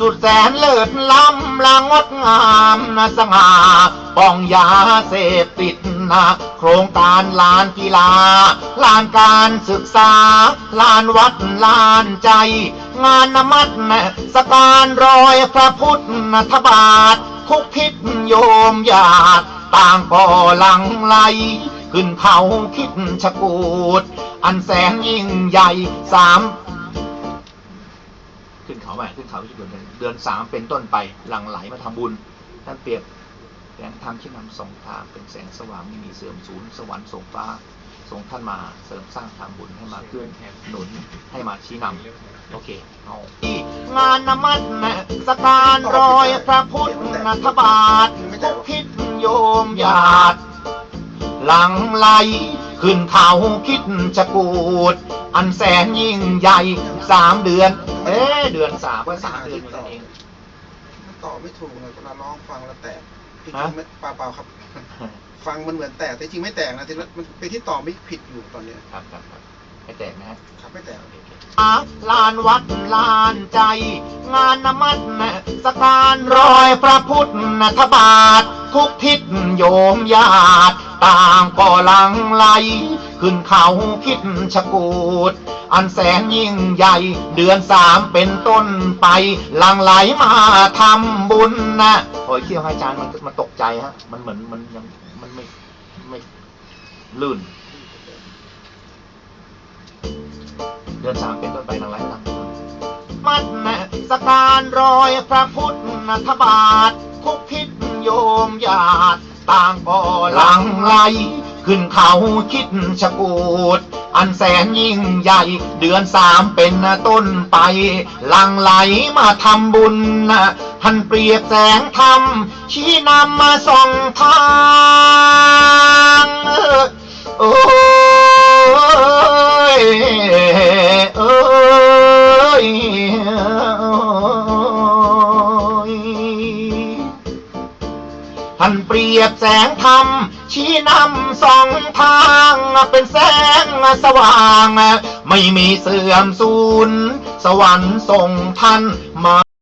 สุดแสนเลิศล้ำละงดงามนะสง่าป้องยาเสพติดนะโครงการลานกีฬา ลานการศึกษา ลานวัดลานใจ งานนมัดนะสการรอยพระพุทธบาททุกทิศโยมญาติต่างก่อหลังไหลขึ้นเขาคิดชะกูด อันแสนยิ่งใหญ่สาม ขึ้นเขาไปขึ้นเขาที่เดือนเดือนสามเป็นต้นไปหลั่งไหลมาทำบุญท่านเปรียบแสงธรรมที่นำส่งทางเป็นแสงสว่างไม่มีเสื่อมสูญสวรรค์ส่งฟ้าส่งท่านมาเสริมสร้างทางบุญให้มาเกื้อหนุนให้มาชี้นำโอเคเอางานนมัสะสการรอยพระพุทธบาททุกทิศโยมญาติหลังไหลขึ้นเขาคิดจะกูด อันแสนยิ่งใหญ่สามเดือน เอ๊ะเดือนสามก็สามเดือนอยู่นั่นเองต่อไม่ถูกเลยเวลาร้องฟังแล้วแตกจริฮะงๆไม่เปล่าเปล่าๆครับ ฟังมันเหมือนแตกแต่จริงไม่แตกนะทีละมันเป็นที่ต่อไม่ผิดอยู่ตอนเนี้ยครับครับครับไม่แตกนะฮะครับไม่แตกลานวัดลานใจ งานนมัสนะสการรอยพระพุทธบาท ทุกทิศโยมญาติต่างก่อหลังไหลขึ้นเขาคิดชะกูด อันแสนยิ่งใหญ่ เดือนสามเป็นต้นไปหลังไหลมาทำบุญนะโอ้ยเที่ยวให้อาจารย์มันมันตกใจฮะ มันเหมือนมันยังมันไม่ไม่ลื่น เดือนสามเป็นต้นไปหลังไหลมาทำบุญมันนะสการรอยพระพุทธบาททุกทิศโยม ญาติต่างบ่อหลังไหลขึ้นเขาคิดชะกูด อันแสนยิ่งใหญ่ เดือนสามเป็นต้นไปหลังไหลมาทำบุญนะท่านเปรียบแสงธรรมชี้นำมาส่องทาง ท่านเปรียบแสงธรรม ชี้นำสองทางเป็นแสงสว่าง ไม่มีเสื่อมสูญสวรรค์ส่งท่านมา